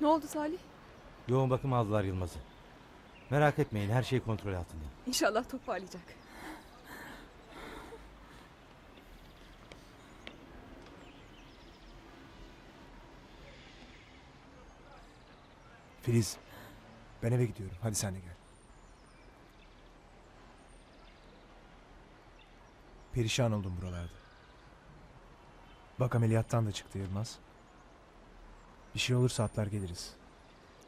Ne oldu Salih? Yoğun bakım aldılar Yılmaz'ı. Merak etmeyin her şey kontrol altında. İnşallah toparlayacak. Filiz, ben eve gidiyorum. Hadi sen de gel. Perişan oldum buralarda. Bak ameliyattan da çıktı Yılmaz. Bir şey olursa atlar geliriz.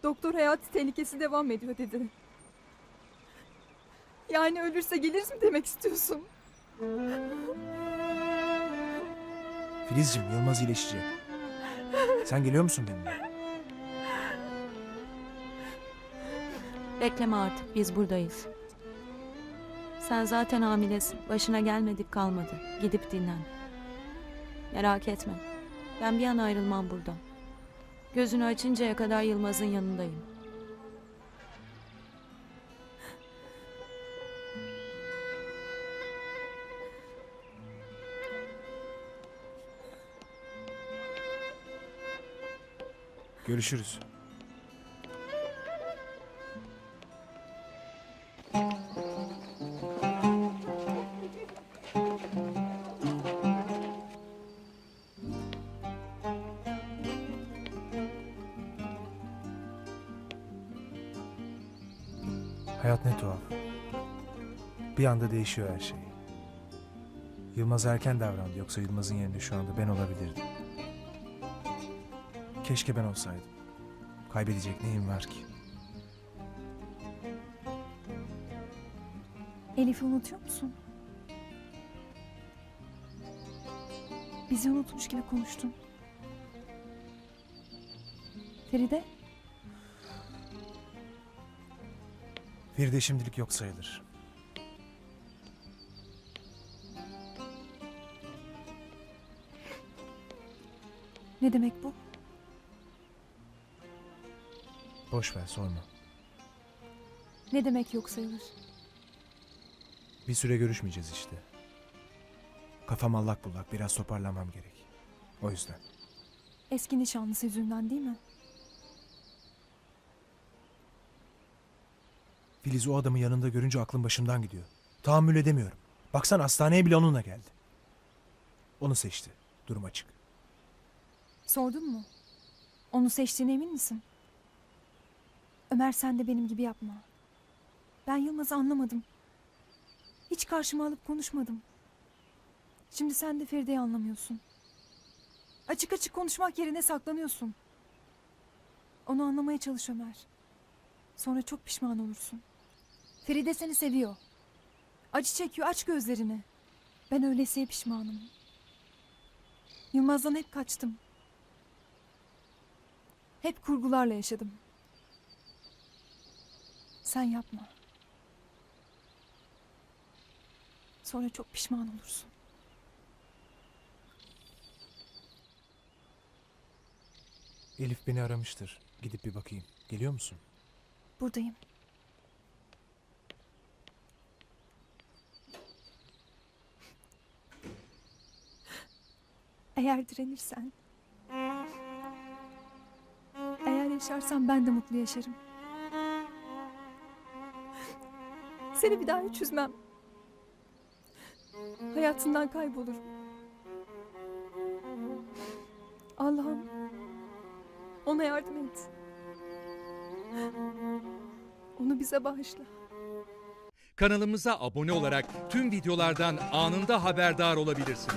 Doktor hayati tehlikesi devam ediyor dedi. Yani ölürse geliriz mi demek istiyorsun? Filizciğim Yılmaz iyileşecek. Sen geliyor musun benimle? Bekleme artık biz buradayız. Sen zaten hamilesin. Başına gelmedik kalmadı. Gidip dinlen. Merak etme. Ben bir an ayrılmam buradan. Gözünü açıncaya kadar Yılmaz'ın yanındayım. Görüşürüz. Hayat ne tuhaf. Bir anda değişiyor her şey. Yılmaz erken davrandı yoksa Yılmaz'ın yerinde şu anda ben olabilirdim. Keşke ben olsaydım. Kaybedecek neyim var ki? Elif'i unutuyor musun? Bizi unutmuş gibi konuştun. Feride, Feride şimdilik yok sayılır. ne demek bu? Boş ver sorma. Ne demek yok sayılır? Bir süre görüşmeyeceğiz işte. Kafam allak bullak biraz toparlamam gerek. O yüzden. Eski nişanlısı yüzünden değil mi? Filiz o adamı yanında görünce aklım başımdan gidiyor. Tahammül edemiyorum. Baksana hastaneye bile onunla geldi. Onu seçti. Durum açık. Sordun mu? Onu seçtiğine emin misin? Ömer sen de benim gibi yapma. Ben Yılmaz'ı anlamadım. Hiç karşıma alıp konuşmadım. Şimdi sen de Feride'yi anlamıyorsun. Açık açık konuşmak yerine saklanıyorsun. Onu anlamaya çalış Ömer. Sonra çok pişman olursun. Feride seni seviyor. Acı çekiyor aç gözlerini. Ben öylesiye pişmanım. Yılmaz'dan hep kaçtım. Hep kurgularla yaşadım. Sen yapma. Sonra çok pişman olursun. Elif beni aramıştır. Gidip bir bakayım. Geliyor musun? Buradayım. Eğer direnirsen, eğer yaşarsan ben de mutlu yaşarım. Seni bir daha hiç üzmem. Hayatından kaybolurum. Allah'ım ona yardım et. Onu bize bağışla. Kanalımıza abone olarak tüm videolardan anında haberdar olabilirsiniz.